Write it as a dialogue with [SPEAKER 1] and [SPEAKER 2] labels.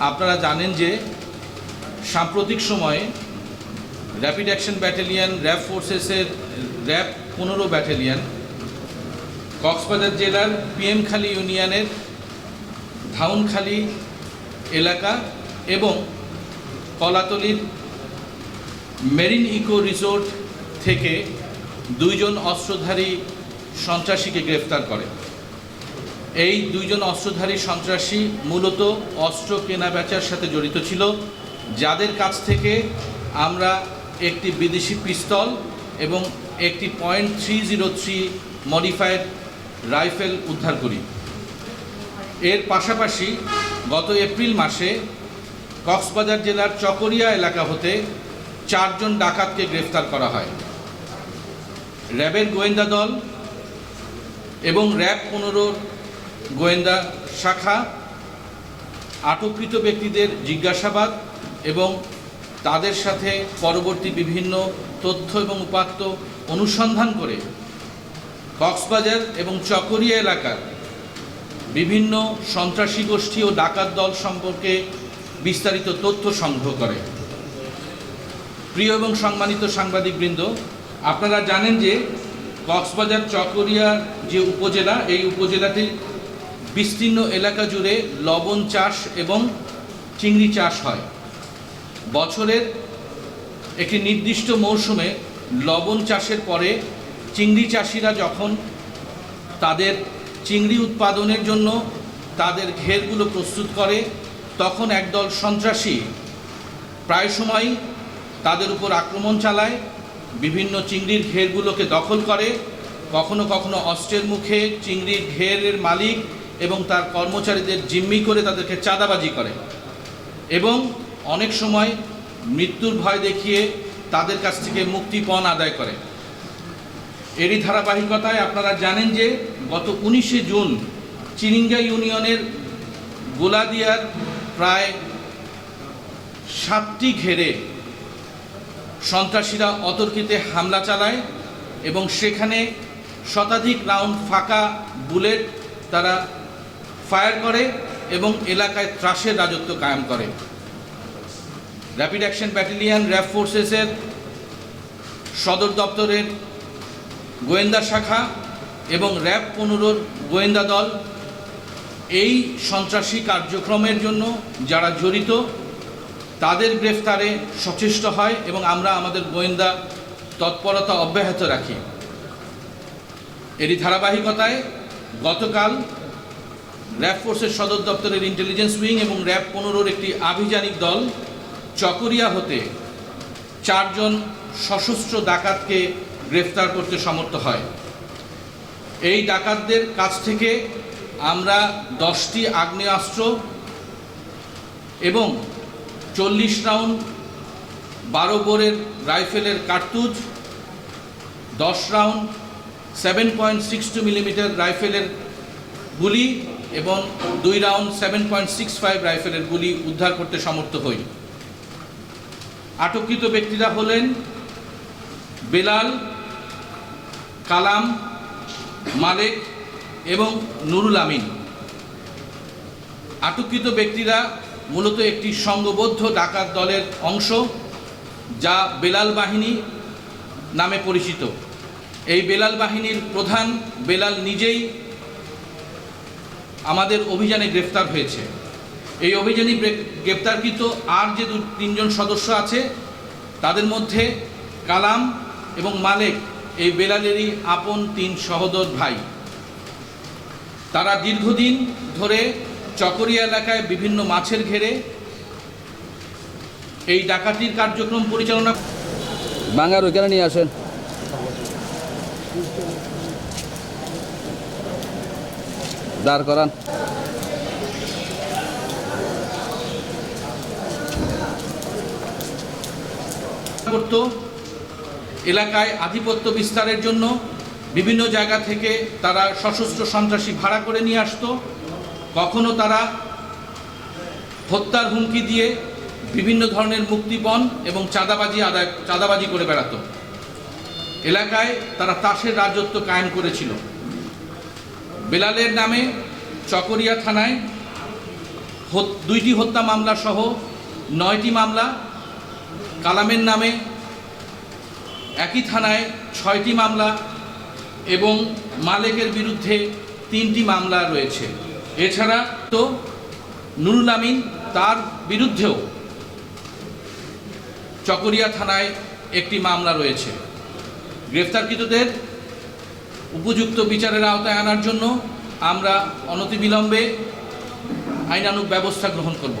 [SPEAKER 1] আপনারা জানেন যে সাম্প্রতিক সময়ে র্যাপিড অ্যাকশন ব্যাটালিয়ন র্যাব ফোর্সেসের র্যাব পনেরো ব্যাটালিয়ন কক্সবাজার জেলার পিএমখালী ইউনিয়নের ধাউনখালী এলাকা এবং কলাতলির মেরিন ইকো রিসোর্ট থেকে দুইজন অস্ত্রধারী সন্ত্রাসীকে গ্রেফতার করে। এই দুইজন অস্ত্রধারী সন্ত্রাসী মূলত অস্ত্র কেনা বেচার সাথে জড়িত ছিল। যাদের কাছ থেকে আমরা একটি বিদেশি পিস্তল এবং একটি point three zero three modified rifle উদ্ধার করি। এর পাশাপাশি গত এপ্রিল মাসে কক্সবাজার জেলার চকরিয়া এলাকা হতে চারজন ডাকাতকে গ্রেফতার করা হয়। র্যাবের গোয়েন্দা দল এবং র্যাব পনেরোর গোয়েন্দা শাখা, আটককৃত ব্যক্তিদের জিজ্ঞাসাবাদ এবং তাদের সাথে পরবর্তী বিভিন্ন তথ্য এবং উপাত্ত অনুসন্ধান করে কক্সবাজার এবং চকরিয়া এলাকার বিভিন্ন সন্ত্রাসী গোষ্ঠী ও ডাকাত দল সম্পর্কে বিস্তারিত তথ্য সংগ্রহ করে। প্রিয় এবং সম্মানিত সাংবাদিকবৃন্দ, আপনারা জানেন যে কক্সবাজার চকরিয়ার যে উপজেলা, এই উপজেলাটি বিস্তীর্ণ এলাকা জুড়ে লবণ চাষ এবং চিংড়ি চাষ হয়। বছরের একটি নির্দিষ্ট মৌসুমে লবণ চাষের পরে চিংড়ি চাষিরা যখন তাদের চিংড়ি উৎপাদনের জন্য তাদের ঘেরগুলো প্রস্তুত করে, তখন একদল সন্ত্রাসী প্রায় সময় তাদের উপর আক্রমণ চালায়, বিভিন্ন চিংড়ির ঘেরগুলোকে দখল করে, কখনো কখনো অস্ত্রের মুখে চিংড়ির ঘেরের মালিক এবং তার কর্মচারীদের জিম্মি করে তাদেরকে চাঁদাবাজি করে। এবং অনেক সময় মৃত্যুর ভয় দেখিয়ে তাদের কাছ থেকে মুক্তিপণ আদায় করে। এরই ধারাবাহিকতায় আপনারা জানেন যে গত উনিশে জুন চিরিঙ্গা ইউনিয়নের গোলাদিয়ার প্রায় সাতটি ঘেরে সন্ত্রাসীরা অতর্কিতে হামলা চালায় এবং সেখানে শতাধিক রাউন্ড ফাঁকা বুলেট তারা ফায়ার করে এবং এলাকায় ত্রাসের রাজত্ব কায়েম করে। র্যাপিড অ্যাকশন ব্যাটালিয়ন র্যাব ফোর্সেসের সদর দপ্তরের গোয়েন্দা শাখা এবং র্যাব পনেরোর গোয়েন্দা দল এই সন্ত্রাসী কার্যক্রমের জন্য যারা জড়িত, তাদের গ্রেফতারে সচেষ্ট হয় এবং আমরা আমাদের গোয়েন্দা তৎপরতা অব্যাহত রাখি। এরই ধারাবাহিকতায় গতকাল র্যাব ফোর্সের সদর দপ্তরের ইন্টেলিজেন্স উইং এবং র্যাব পনেরোর একটি আভিযানিক দল চকরিয়া হতে চারজন সশস্ত্র ডাকাতকে গ্রেফতার করতে সমর্থ হয়। এই ডাকাতদের কাছ থেকে আমরা দশটি আগ্নেয়াস্ত্র এবং চল্লিশ রাউন্ড বারো বোরের রাইফেলের কার্তুজ, দশ round seven point six two millimetre রাইফেলের গুলি এবং দুই round seven point six five রাইফেলের গুলি উদ্ধার করতে সমর্থ হই। আটককৃত ব্যক্তিরা হলেন বেলাল, কালাম, মালেক এবং নুরুল আমিন। আটককৃত ব্যক্তিরা মূলত একটি সংঘবদ্ধ ডাকাত দলের অংশ যা বেলাল বাহিনী নামে পরিচিত। এই বেলাল বাহিনীর প্রধান বেলাল নিজেই আমাদের অভিযানে গ্রেফতার হয়েছে। এই অভিযানে গ্রে- গ্রেপ্তারকৃত আর যে দু তিনজন সদস্য আছে, তাদের মধ্যে কালাম এবং মালেক, এই বেলালেরই আপন তিন সহোদর ভাই। তারা দীর্ঘদিন ধরে চকরিয়া এলাকায় বিভিন্ন মাছের ঘেরে এই ডাকাতির কার্যক্রম পরিচালনা
[SPEAKER 2] বাঙার ওইখানে নিয়ে আসেন। দাঁড় করান।
[SPEAKER 1] এলাকায় আধিপত্য বিস্তারের জন্য বিভিন্ন জায়গা থেকে তারা সশস্ত্র সন্ত্রাসী ভাড়া করে নিয়ে আসতো। কখনো তারা হত্যার হুমকি দিয়ে বিভিন্ন ধরনের মুক্তিপণ এবং চাঁদাবাজি আদায় চাঁদাবাজি করে বেড়াতো। এলাকায় তারা তাসের রাজত্ব কায়েম করেছিল। বেলালের নামে চকরিয়া থানায় দুইটি হত্যা মামলা সহ নয়টি মামলা, কালামের নামে একই থানায় ছয়টি মামলা এবং মালেকের বিরুদ্ধে তিনটি মামলা রয়েছে। এছাড়া তো নুরুল আমিন তার বিরুদ্ধেও চকরিয়া থানায় একটি মামলা রয়েছে। গ্রেফতারকৃতদের উপযুক্ত বিচারের আওতায় আনার জন্য আমরা অনতিবিলম্বে আইনানুগ ব্যবস্থা গ্রহণ করব।